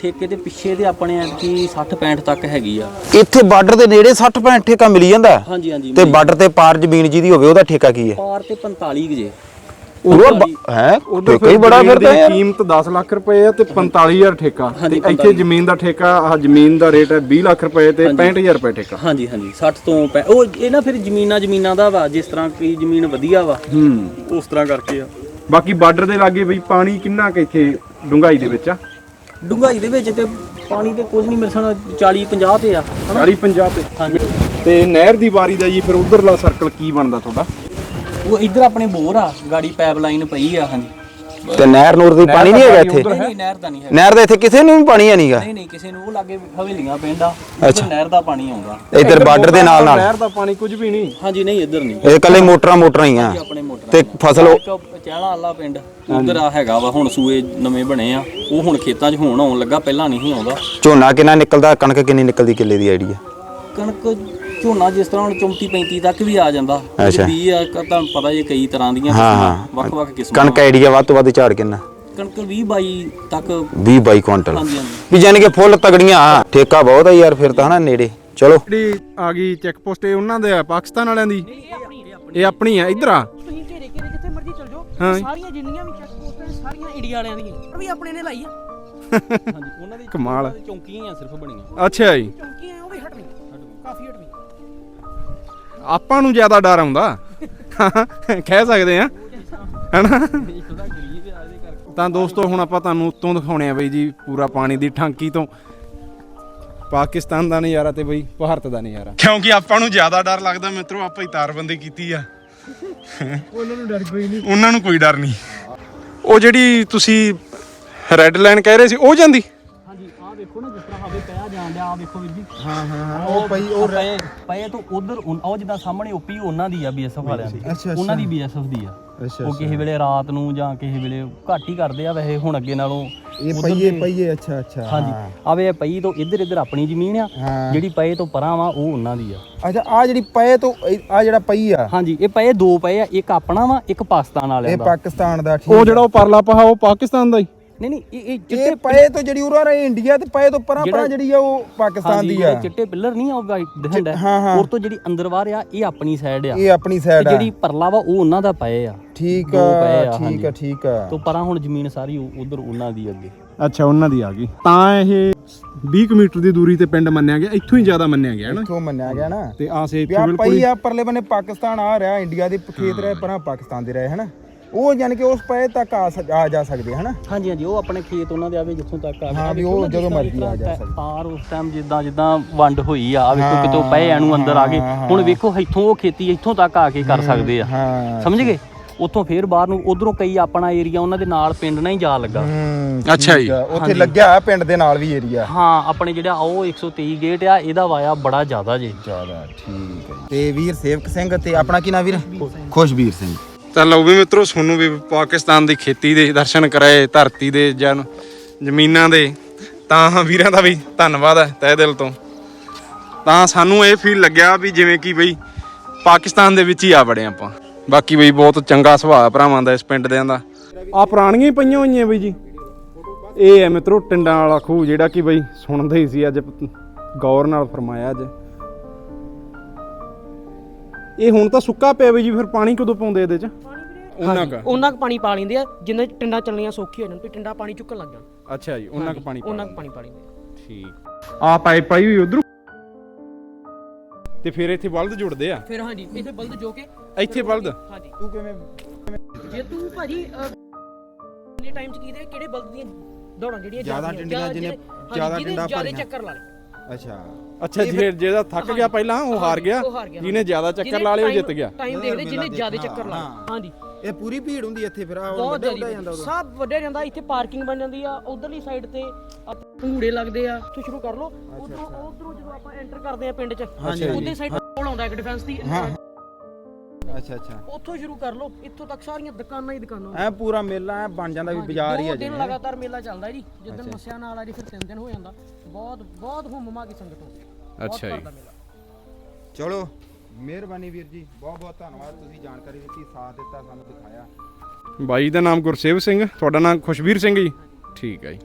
S8: ਠੇਕੇ ਦੇ ਪਿੱਛੇ ਦੇ ਆਪਣੇ ਐਤਕੀ 60 65 ਤੱਕ ਹੈਗੀ ਆ।
S7: ਇੱਥੇ ਬਾਰਡਰ ਦੇ ਨੇੜੇ 60 65 ਠੇਕਾ ਮਿਲੀ ਜਾਂਦਾ?
S8: ਹਾਂਜੀ ਹਾਂਜੀ
S7: ਤੇ ਬਾਰਡਰ ਤੇ ਪਾਰ ਜ਼ਮੀਨ ਜਿਹਦੀ ਹੋਵੇ ਉਹਦਾ ਠੇਕਾ ਕੀ ਹੈ
S8: ਪਾਰ ਤੇ 45 ਕੁ ਜੇ
S7: ਉਹ ਹੈ ਠੇਕਾ ਹੀ ਬੜਾ ਫਿਰ ਤਾਂ ਯਾਰ।
S1: ਕੀਮਤ 10 ਲੱਖ ਰੁਪਏ ਆ ਤੇ 45000 ਠੇਕਾ।
S8: ਹਾਂਜੀ,
S1: ਤੇ ਇੱਥੇ ਜ਼ਮੀਨ ਦਾ ਠੇਕਾ ਆਹ ਜ਼ਮੀਨ ਦਾ ਰੇਟ ਹੈ 20 ਲੱਖ ਰੁਪਏ ਤੇ 65000 ਰੁਪਏ ਠੇਕਾ।
S8: ਹਾਂਜੀ ਹਾਂਜੀ 60 ਤੋਂ ਪੈ- ਉਹ ਇਹ ਨਾ ਫਿਰ ਜ਼ਮੀਨਾਂ ਜ਼ਮੀਨਾਂ ਦਾ ਵਾ ਜਿਸ ਤਰ੍ਹਾਂ ਕੋਈ ਜ਼ਮੀਨ ਵਧੀਆ ਵਾ
S1: ਹੂੰ।
S8: ਉਸ ਤਰ੍ਹਾਂ ਕਰਕੇ ਆ।
S1: ਬਾਕੀ ਬਾਰਡਰ ਦੇ ਲਾਗੇ ਬਈ ਪਾਣੀ ਕਿੰਨਾ ਕੁ ਇੱਥੇ ਡੂੰਘਾਈ ਦੇ ਵਿੱਚ ਆ?
S8: ਡੁੰਗਾਈ ਦੇ ਵਿੱਚ ਤੇ ਪਾਣੀ ਤੇ ਕੁਝ ਨਹੀਂ ਮੇਰੇ ਸਾਨਾ 40 50 ਤੇ ਆ ਹਨਾ?
S1: 40 50 ਤੇ।
S8: ਹਾਂਜੀ।
S1: ਤੇ ਨਹਿਰ ਦੀ ਵਾਰੀ ਦਾ ਜੀ ਫਿਰ ਉਧਰਲਾ ਸਰਕਲ ਕੀ ਬਣਦਾ ਤੁਹਾਡਾ?
S8: ਉਹ ਇੱਧਰ ਆਪਣੇ ਬੋਰ ਆ ਗਾੜੀ ਪਾਈਪਲਾਈਨ ਪਈ ਆ ਹਾਂਜੀ।
S7: ਤੇ ਨਹਿਰ ਨੂਰ ਦੀ ਪਾਣੀ ਨਹੀਂ ਹੈਗਾ ਇੱਥੇ?
S8: ਨਹੀਂ ਨਹੀਂ ਨਹਿਰ ਦਾ ਨਹੀਂ ਹੈ
S7: ਨਹਿਰ ਦਾ ਇੱਥੇ ਕਿਸੇ ਨੂੰ ਵੀ ਪਾਣੀ ਹੈ ਨਹੀਂਗਾ?
S8: ਨਹੀਂ ਨਹੀਂ ਕਿਸੇ ਨੂੰ ਉਹ ਲਾਗੇ ਹਵੇਲੀਆਂ ਪਿੰਡ ਆ। ਨਹਿਰ ਦਾ ਪਾਣੀ ਆਉਂਦਾ।
S7: ਇੱਧਰ ਬਾਰਡਰ ਦੇ ਨਾਲ ਨਾਲ।
S1: ਨਹਿਰ ਦਾ ਪਾਣੀ ਕੁਝ ਵੀ ਨਹੀਂ।
S8: ਹਾਂਜੀ ਨਹੀਂ ਇੱਧਰ ਨਹੀਂ।
S7: ਇਹ ਕੱਲੇ ਮੋਟਰਾਂ ਮੋਟਰਾਂ ਹੀ ਆ।
S8: ਆਪਣੇ ਮੋਟਰ
S7: ਤੇ ਫਸਲ
S8: ਚਹਿਲਾ ਵਾਲਾ ਪਿੰਡ ਉੱਧਰ ਆ ਹੈਗਾ ਵਾ ਹੁਣ ਸੂਏ ਨਵੇਂ ਬਣੇ ਆ। ਉਹ ਹੁਣ ਖੇਤਾਂ 'ਚ ਹੋਣ ਆਉਣ ਲੱਗਾ ਪਹਿਲਾਂ ਨਹੀਂ ਆਉਂਦਾ।
S7: ਝੋਨਾ ਕਿੰਨਾ ਨਿਕਲਦਾ ਕਣਕ ਕਿੰਨੀ ਨਿਕਲਦੀ ਕਿੱਲੇ ਦੀ ਆਈਡੀਆ?
S8: ਕਣਕ ਝੋਨਾ ਜਿਸ ਤਰ੍ਹਾਂ ਹੁਣ 34 35 ਤੱਕ ਵੀ ਆ ਜਾਂਦਾ।
S7: ਅੱਛਾ।
S8: ਵੀ ਆ ਕ- ਤੁਹਾਨੂੰ ਪਤਾ ਜੇ ਕਈ ਤਰ੍ਹਾਂ ਦੀਆਂ
S7: ਹਾਂ,
S8: ਕਿਸਮਾਂ,
S7: ਹਾਂ।
S8: ਵੱਖ-ਵੱਖ ਕਿਸਮਾਂ
S7: ਕਣਕ ਆਈਡੀਆ ਵੱਧ ਤੋਂ ਵੱਧ ਝਾੜ ਕਿੰਨਾ?
S8: ਕਣਕ 20 22 ਤੱਕ।
S7: 20 22 ਕੁਇੰਟਲ।
S8: ਹਾਂਜੀ ਹਾਂਜੀ।
S7: ਵੀ ਜਾਨੀ ਕਿ ਫੁੱਲ ਤਗੜੀਆਂ ਠੇਕਾ ਬਹੁਤ ਆ ਯਾਰ ਫਿਰ ਤਾਂ ਹਨਾ ਨੇੜੇ। ਚਲੋ।
S1: ਜਿਹੜੀ ਆ ਗਈ ਚੈੱਕ ਪੋਸਟ ਇਹ ਉਹਨਾਂ ਦੇ ਆ ਪਾਕਿਸਤਾਨ ਵਾਲਿਆਂ ਦੀ? ਇਹ ਆਪਣੀ ਆ ਇਧਰ ਆ।
S4: ਤੁਸੀਂ ਘੇਰੇ ਘੇਰੇ ਜਿੱਥੇ ਮਰਜ਼ੀ ਚਲ ਜਾਓ।
S1: ਹਾਂ।
S4: ਸਾਰੀਆਂ ਜਿੰਨੀਆਂ ਵੀ ਚੈੱਕ ਪੋਸਟਾਂ ਨੇ, ਸਾਰੀਆਂ ਇੰਡੀਆ ਵਾਲਿਆਂ ਦੀਆਂ। ਪਰ ਵੀ ਆਪਣੇ ਨੇ ਲਾਈ ਆ।
S8: ਹਾਂਜੀ ਉਹਨਾਂ ਦੀ
S1: ਕਮਾਲ।
S8: ਉਹਨਾਂ ਦੀ ਚੌਂਕੀਆਂ ਹੀ ਆ ਸਿਰਫ ਬਣੀਆਂ।
S1: ਅੱਛਾ ਜੀ।
S4: ਚੌਂਕੀਆਂ ਉਹ ਵੀ ਹਟਣੀ ਕਾਫੀ ਹਟਣੀ
S1: ਆਪਾਂ ਨੂੰ ਜ਼ਿਆਦਾ ਡਰ ਆਉਂਦਾ। ਕਹਿ ਸਕਦੇ ਆ ਹੈਨਾ? ਤਾਂ ਦੋਸਤੋ ਹੁਣ ਆਪਾਂ ਤੁਹਾਨੂੰ ਉੱਤੋਂ ਦਿਖਾਉਣੇ ਆ ਬਈ ਜੀ ਪੂਰਾ ਪਾਣੀ ਦੀ ਟਾਂਕੀ ਤੋਂ। ਪਾਕਿਸਤਾਨ ਦਾ ਨਜ਼ਾਰਾ ਤੇ ਬਈ ਭਾਰਤ ਦਾ ਨਜ਼ਾਰਾ। ਕਿਉਂਕਿ ਆਪਾਂ ਨੂੰ ਜ਼ਿਆਦਾ ਡਰ ਲੱਗਦਾ ਮਿੱਤਰੋ ਆਪਾਂ ਹੀ ਤਾਰਬੰਦੀ ਕੀਤੀ ਆ। ਉਹਨਾਂ ਨੂੰ ਡਰ ਕੋਈ ਨਹੀਂ। ਉਹਨਾਂ ਨੂੰ ਕੋਈ ਡਰ ਨਹੀਂ। ਉਹ ਜਿਹੜੀ ਤੁਸੀਂ ਰੈੱਡ ਲਾਈਨ ਕਹਿ ਰਹੇ ਸੀ ਉਹ ਜਾਂਦੀ?
S8: ਹਾਂਜੀ ਆਹ ਵੇਖੋ ਵੇਖੋ ਨਾ ਜਿਸ ਤਰ੍ਹਾਂ ਹਵੇ ਪਿਆ ਜਾਣ ਡਿਆ ਆ ਵੇਖੋ ਵੀਰ ਜੀ।
S3: ਹਾਂ ਹਾਂ ਹਾਂ ਉਹ ਪਈ ਉਹ
S8: ਪਏ ਪਏ ਤੋਂ ਉਧਰ ਉਹ ਜਿੱਦਾਂ ਸਾਹਮਣੇ ਓਪੀ ਉਹਨਾਂ ਦੀ ਆ ਬੀਐਸਐਫ ਵਾਲਿਆਂ ਦੀ।
S3: ਅੱਛਾ,
S8: ਉਹਨਾਂ ਦੀ ਬੀਐਸਐਫ ਦੀ ਆ।
S3: ਅੱਛਾ
S8: ਉਹ ਕਿਸੇ ਵੇਲੇ ਰਾਤ ਨੂੰ ਜਾਂ ਕਿਸੇ ਵੇਲੇ ਘੱਟ ਹੀ ਕਰਦੇ ਆ ਵੈਸੇ ਹੁਣ ਅੱਗੇ ਨਾਲੋਂ
S3: ਇਹ ਪਈਏ ਪਈਏ ਅੱਛਾ ਅੱਛਾ
S8: ਹਾਂਜੀ। ਆਵੇ ਇਹ ਪਈ ਤੋਂ ਇੱਧਰ ਇੱਧਰ ਆਪਣੀ ਜ਼ਮੀਨ ਆ। ਜਿਹੜੀ ਪਏ ਤੋਂ ਪਰਾਂ ਵਾ ਉਹ ਉਹਨਾਂ ਦੀ ਆ।
S3: ਅੱਛਾ ਆ ਜਿਹੜੀ ਪਏ ਤੋਂ ਆ ਜਿਹੜਾ ਪਈ ਆ।
S8: ਹਾਂਜੀ ਇਹ ਪਏ ਦੋ ਪਏ ਆ ਇੱਕ ਆਪਣਾ ਵਾ ਇੱਕ ਪਾਕਿਸਤਾਨ ਵਾਲਿਆਂ
S3: ਇਹ
S8: ਦਾ।
S3: ਪਾਕਿਸਤਾਨ ਦਾ ਠੀਕ
S1: ਉਹ ਜਿਹੜਾ ਉਹ ਪਰਲਾ ਪਹਾ ਉਹ ਪਾਕਿਸਤਾਨ ਦਾ ਹੀ।
S8: ਨਹੀਂ ਨਹੀਂ ਇਹ ਚਿੱਟੇ
S3: ਪਏ ਤੋਂ ਜਿਹੜੀ ਉਰਾ ਰਹੀ ਇੰਡੀਆ ਤੇ ਪਏ ਤੋਂ ਪਰਾਂ ਪਰਾਂ ਜਿਹੜੀ ਆ ਉਹ ਪਾਕਿਸਤਾਨ ਦੀ ਆ।
S8: ਜਿਹੜੇ ਚਿੱਟੇ ਪਿੱਲਰ ਨਹੀਂ ਆ ਉਹ ਵਾਈਟ ਦਿਖੰਡਾ
S3: ਹਾਂ, ਹਾਂ।
S8: ਔਰ ਤੋਂ ਜਿਹੜੀ ਅੰਦਰ ਬਾਹਰ ਆ ਇਹ ਆਪਣੀ ਸਾਈਡ ਆ।
S3: ਇਹ ਆਪਣੀ ਸਾਈਡ ਆ।
S8: ਜਿਹੜੀ ਪਰਲਾ ਵਾ ਉਹ ਉਹਨਾਂ ਦਾ ਪਏ ਆ।
S3: ਠੀਕ
S8: ਦੋ
S3: ਆ ਠੀਕ। ਆ ਠੀਕ ਆ।
S8: ਤੋਂ ਪਰਾਂ ਹੁਣ ਜ਼ਮੀਨ ਸਾਰੀ ਉਧਰ ਉਹਨਾਂ ਦੀ ਅੱਗੇ।
S1: ਅੱਛਾ ਉਹਨਾਂ ਦੀ ਆ ਗਈ। ਤਾਂ ਇਹ 20 ਕੁ ਮੀਟਰ ਦੀ ਦੂਰੀ ਤੇ ਪਿੰਡ ਮੰਨਿਆ ਗਿਆ ਇੱਥੋਂ ਹੀ ਜ਼ਿਆਦਾ ਮੰਨਿਆ ਗਿਆ ਹੈ ਨਾ?
S3: ਇੱਥੋਂ ਮੰਨਿਆ ਗਿਆ ਨਾ।
S1: ਤੇ ਆਸੇ
S3: ਵੀ
S1: ਇੱਥੋਂ
S3: ਆ
S1: ਬਿਲਕੁਲ
S3: ਪਈ
S1: ਹੀ
S3: ਆ ਪਰਲੇ ਬੰਨੇ ਪਾਕਿਸਤਾਨ ਆ ਰਿਹਾ ਇੰਡੀਆ ਦੇ ਖੇਤ ਰਹੇ ਪਰਾਂ ਪਾਕਿਸਤਾਨ ਦੇ ਰਹੇ ਹਨਾ ਉਹ ਯਾਨੀ ਕਿ ਉਸ ਪਏ ਤੱਕ ਆ ਸਕ- ਆ ਜਾ ਸਕਦੇ ਹਨਾ?
S8: ਹਾਂਜੀ ਹਾਂਜੀ ਉਹ ਆਪਣੇ ਖੇਤ ਉਹਨਾਂ ਦੇ ਆਵੇ ਜਿੱਥੋਂ ਤੱਕ ਆ
S3: ਹਾਂ, ਵੀ ਉਹ ਜਦੋਂ ਮਰਜ਼ੀ ਆ ਜਾ ਸਕਦੇ।
S8: ਤਾਰ ਉਸ ਟਾਈਮ ਜਿੱਦਾਂ ਜਿੱਦਾਂ ਵੰਡ ਹੋਈ ਆ ਆਹ ਵੇਖੋ ਕਿਤੋਂ ਪਏ ਨੂੰ ਅੰਦਰ ਆ ਗਏ। ਹੁਣ ਵੇਖੋ ਇੱਥੋਂ ਉਹ ਖੇਤੀ ਇੱਥੋਂ ਤੱਕ ਆ ਕੇ ਕਰ ਸਕਦੇ ਆ।
S3: ਹਾਂ
S8: ਸਮਝ ਗਏ? ਉੱਥੋਂ ਫੇਰ ਬਾਹਰ ਨੂੰ ਉਧਰੋਂ ਕਈ ਆਪਣਾ ਏਰੀਆ ਉਹਨਾਂ ਦੇ ਨਾਲ ਪਿੰਡ ਨਾਲ ਹੀ ਜਾ ਲੱਗਾ।
S3: ਹੂੰ,
S1: ਅੱਛਾ ਜੀ।
S3: ਆ। ਉੱਥੇ ਲੱਗਿਆ ਹੋਇਆ ਪਿੰਡ ਦੇ ਨਾਲ ਵੀ ਏਰੀਆ
S8: ਹਾਂ ਆਪਣੇ ਜਿਹੜਾ ਉਹ 123 ਗੇਟ ਆ ਇਹਦਾ ਵਾਇਆ ਬੜਾ ਜ਼ਿਆਦਾ ਜੇ।
S3: ਜ਼ਿਆਦਾ ਠੀਕ ਹੈ ਤੇ ਵੀਰ ਸੇਵਕ ਸਿੰਘ ਤੇ ਆਪਣਾ ਕੀ ਨਾਮ ਵੀਰ? ਖੁਸ਼ਬੀਰ ਸਿੰਘ।
S1: ਤਾਂ ਲਓ ਵੀ ਮਿੱਤਰੋ ਤੁਹਾਨੂੰ ਵੀ ਪਾਕਿਸਤਾਨ ਦੀ ਖੇਤੀ ਦੇ ਦਰਸ਼ਨ ਕਰਾਏ, ਧਰਤੀ ਦੇ ਜਨ ਜ਼ਮੀਨਾਂ ਦੇ। ਤਾਂ ਵੀਰਾਂ ਦਾ ਵੀ ਧੰਨਵਾਦ ਹੈ, ਤਹਿ ਦਿਲ ਤੋਂ। ਤਾਂ ਸਾਨੂੰ ਇਹ ਫੀਲ ਲੱਗਿਆ ਵੀ ਜਿਵੇਂ ਕਿ ਬਈ ਪਾਕਿਸਤਾਨ ਦੇ ਵਿੱਚ ਹੀ ਆ ਬੜੇ ਆਪਾਂ। ਬਾਕੀ ਬਈ ਬਹੁਤ ਚੰਗਾ ਸੁਭਾਅ ਭਰਾਵਾਂ ਦਾ ਇਸ ਪਿੰਡ ਦਿਆਂ ਦਾ। ਆ ਪੁਰਾਣੀਆਂ ਹੀ ਪਈਆਂ ਹੋਈਆਂ ਬਈ ਜੀ। ਇਹ ਹੈ ਮਿੱਤਰੋ, ਟਿੰਡਾਂ ਵਾਲਾ ਖੂਹ ਜਿਹੜਾ ਕਿ ਬਈ ਸੁਣਦੇ ਹੀ ਸੀ ਅੱਜ, ਗੌਰ ਨਾਲ ਫਰਮਾਇਆ ਅੱਜ। ਇਹ ਹੁਣ ਤਾਂ ਸੁੱਕਾ ਪਿਆ ਬਈ ਜੀ ਫਿਰ ਪਾਣੀ ਕਦੋਂ ਪਾਉਂਦੇ ਇਹਦੇ ਚ? ਉਹਨਾਂ ਕਾ।
S4: ਉਹਨਾਂ ਕੁ ਪਾਣੀ ਪਾ ਲੈਂਦੇ ਆ ਜਿੰਨੇ ਟਿੰਡਾ ਚੱਲਣੀਆਂ ਸੌਖੀ ਹੋ ਜਾਣ ਵੀ ਟਿੰਡਾ ਪਾਣੀ ਚੁੱਕਣ ਲੱਗ ਜਾਣ।
S1: ਅੱਛਾ ਜੀ ਉਹਨਾਂ ਕੁ ਪਾਣੀ
S4: ਉਹਨਾਂ ਕੁ ਪਾਣੀ ਪਾ ਲੈਂਦੇ ਆ।
S1: ਠੀਕ। ਆ ਪਾਈਪ ਪਾਈ ਹੋਈ ਉਧਰ? ਤੇ ਫਿਰ ਇੱਥੇ ਬਲਦ ਜੁੜਦੇ ਆ?
S4: ਫਿਰ ਹਾਂਜੀ ਇੱਥੇ ਬਲਦ ਜੋ ਕੇ
S1: ਇੱਥੇ ਬਲਦ?
S4: ਹਾਂਜੀ।
S3: ਤੂੰ ਕਿਵੇਂ
S4: ਜੇ ਤੂੰ ਭਾਜੀ ਕਿੰਨੇ ਟਾਈਮ ਚ ਕੀਦੇ ਕਿਹੜੇ ਬਲਦ ਦੀਆਂ ਦੌੜਾਂ ਜਿਹੜੀਆਂ
S3: ਜ਼ਿਆਦਾ ਟਿੰਡੀਆਂ ਜਿਹਨੇ ਜ਼ਿਆਦਾ
S4: ਹਾਂਜੀ,
S3: ਟਿੰਡਾਂ
S4: ਜ਼ਿਆਦਾ
S3: ਭਰੀਆਂ।
S4: ਚੱਕਰ ਲਾ ਲਏ।
S3: ਅੱਛਾ।
S1: ਅੱਛਾ ਜੀ ਜਿਹਦਾ ਥੱਕ ਗਿਆ ਪਹਿਲਾਂ ਉਹ ਹਾਰ ਗਿਆ।
S4: ਉਹ ਹਾਰ ਗਿਆ
S1: ਜਿਹਨੇ ਜ਼ਿਆਦਾ ਚੱਕਰ ਲਾ ਲਏ ਉਹ ਜਿੱਤ ਗਿਆ।
S4: ਟਾਈਮ ਦੇਖਦੇ ਜਿਹਨੇ ਜ਼ਿਆਦਾ ਚੱਕਰ ਲਾ
S3: ਹਾਂ।
S4: ਹਾਂਜੀ
S3: ਇਹ ਪੂਰੀ ਭੀੜ ਹੁੰਦੀ ਇੱਥੇ ਫਿਰ ਆ
S4: ਬਹੁਤ ਜ਼ਿਆਦਾ ਸਭ ਵੱਡਿਆ ਜਾਂਦਾ ਇੱਥੇ ਪਾਰਕਿੰਗ ਬਣ ਜਾਂਦੀ ਆ ਉਧਰਲੀ ਸਾਈਡ ਤੇ ਭੂੜੇ ਲੱਗਦੇ ਆ ਤੂੰ ਸ਼ੁਰੂ ਕਰ ਲੋ ਉਧਰੋਂ ਉਧਰੋਂ ਜਦੋਂ ਆਪਾਂ ਐਂਟਰ ਕਰਦੇ ਆ ਪਿੰਡ 'ਚ ਉਹਦੇ ਸਾਈਡ ਕੋਲ ਆਉਂਦਾ ਇੱਕ ਡਿਫੈਂਸ ਦੀ
S3: ਅੱਛਾ ਅੱਛਾ।
S4: ਉੱਥੋਂ ਸ਼ੁਰੂ ਕਰ ਲੋ ਇੱਥੋਂ ਤੱਕ ਸਾਰੀਆਂ ਦੁਕਾਨਾਂ ਹੀ ਦੁਕਾਨਾਂ
S3: ਐ ਪੂਰਾ ਮੇਲਾ ਐ ਬਣ ਜਾਂਦਾ ਵੀ ਬਾਜ਼ਾਰ ਹੀ ਆ
S4: ਦੋ ਦਿਨ ਲਗਾਤਾਰ ਮੇਲਾ ਚੱਲਦਾ ਜੀ ਜਿੱਦਣ ਮੱਸਿਆ ਨਾਲ ਆ ਜੀ ਫਿਰ ਤਿੰਨ ਦਿਨ ਹੋ ਜਾਂਦਾ। ਬਹੁਤ ਬਹੁਤ ਹੁਮਮਾ ਕੀ ਸੰਗਤ ਹੁੰਦੀ ਬਹੁਤ
S1: ਅੱਛਾ ਜੀ।
S4: ਮੇਲਾ।
S3: ਚਲੋ ਮਿਹਰਬਾਨੀ ਵੀਰ ਜੀ ਬਹੁਤ ਬਹੁਤ ਧੰਨਵਾਦ ਤੁਸੀਂ ਜਾਣਕਾਰੀ ਦਿੱਤੀ ਸਾਥ ਦਿੱਤਾ ਸਾਨੂੰ ਦਿਖਾਇਆ।
S1: ਬਾਈ ਦਾ ਨਾਮ ਗੁਰਸੇਵ ਸਿੰਘ ਤੁਹਾਡਾ ਨਾਮ ਖੁਸ਼ਬੀਰ ਸਿੰਘ ਜੀ? ਠੀਕ ਹੈ ਜੀ।